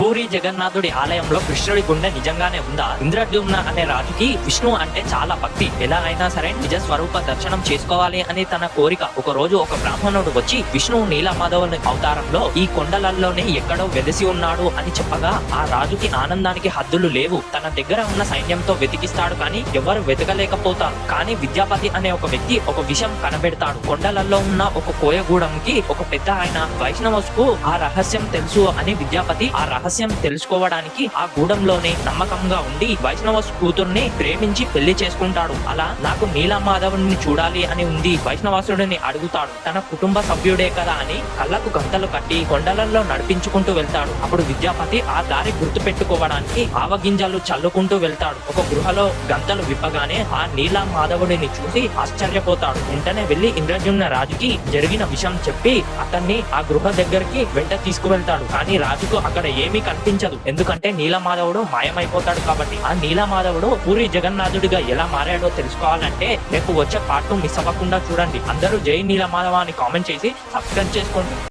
పూరి జగన్నాథుడి ఆలయంలో కృష్ణుడి గుండె నిజంగానే ఉందా? ఇంద్రద్యుమ్న అనే రాజుకి విష్ణు అంటే చాలా భక్తి. ఎలా అయినా సరే నిజ స్వరూప దర్శనం చేసుకోవాలి అని తన కోరిక. ఒక రోజు ఒక బ్రాహ్మణుడు వచ్చి విష్ణువు నీలమాధవుని అవతారంలో ఈ కొండలలోనే ఎక్కడో వెలిసి ఉన్నాడు అని చెప్పగా ఆ రాజుకి ఆనందానికి హద్దులు లేవు. తన దగ్గర ఉన్న సైన్యంతో వెతికిస్తాడు కానీ ఎవరు వెతకలేకపోతారు. కానీ విద్యాపతి అనే ఒక వ్యక్తి ఒక విషయం కనబెడతాడు. కొండలలో ఉన్న ఒక కోయగూడెంకి ఒక పెద్ద ఆయన వైష్ణవస్కు ఆ రహస్యం తెలుసు అని విద్యాపతి ఆ రహస్యం తెలుసుకోవడానికి ఆ గూడెంలోనే నమ్మకంగా ఉండి వైష్ణవ కూతుర్ని ప్రేమించి పెళ్ళి చేసుకుంటాడు. అలా నాకు నీలమాధవుని చూడాలి అని ఉంది వైష్ణవాసుడిని అడుగుతాడు. తన కుటుంబ సభ్యుడే కదా అని కళ్ళకు గంతలు కట్టి కొండలలో నడిపించుకుంటూ వెళ్తాడు. అప్పుడు విద్యాపతి ఆ దారి గుర్తు పెట్టుకోవడానికి ఆవగింజలు చల్లుకుంటూ వెళ్తాడు. ఒక గృహలో గంతలు విప్పగానే ఆ నీలా మాధవుడిని చూసి ఆశ్చర్యపోతాడు. వెంటనే వెళ్ళి ఇంద్రజుమ్న రాజుకి జరిగిన విషయం చెప్పి అతన్ని ఆ గృహ దగ్గరికి వెంట తీసుకువెళ్తాడు. కానీ రాజుకు అక్కడ ఏమి కనిపించదు. ఎందుకంటే నీలమాధవుడు మాయమైపోతాడు కాబట్టి. ఆ నీలమాధవుడు పూరి జగన్నాథుడిగా ఎలా మారాడో తెలుసుకోవాలంటే రేపు వచ్చే పార్ట్ మిస్ అవ్వకుండా చూడండి. అందరూ జై నీలమాధవ అని కామెంట్ చేసి సబ్స్క్రైబ్ చేసుకోండి.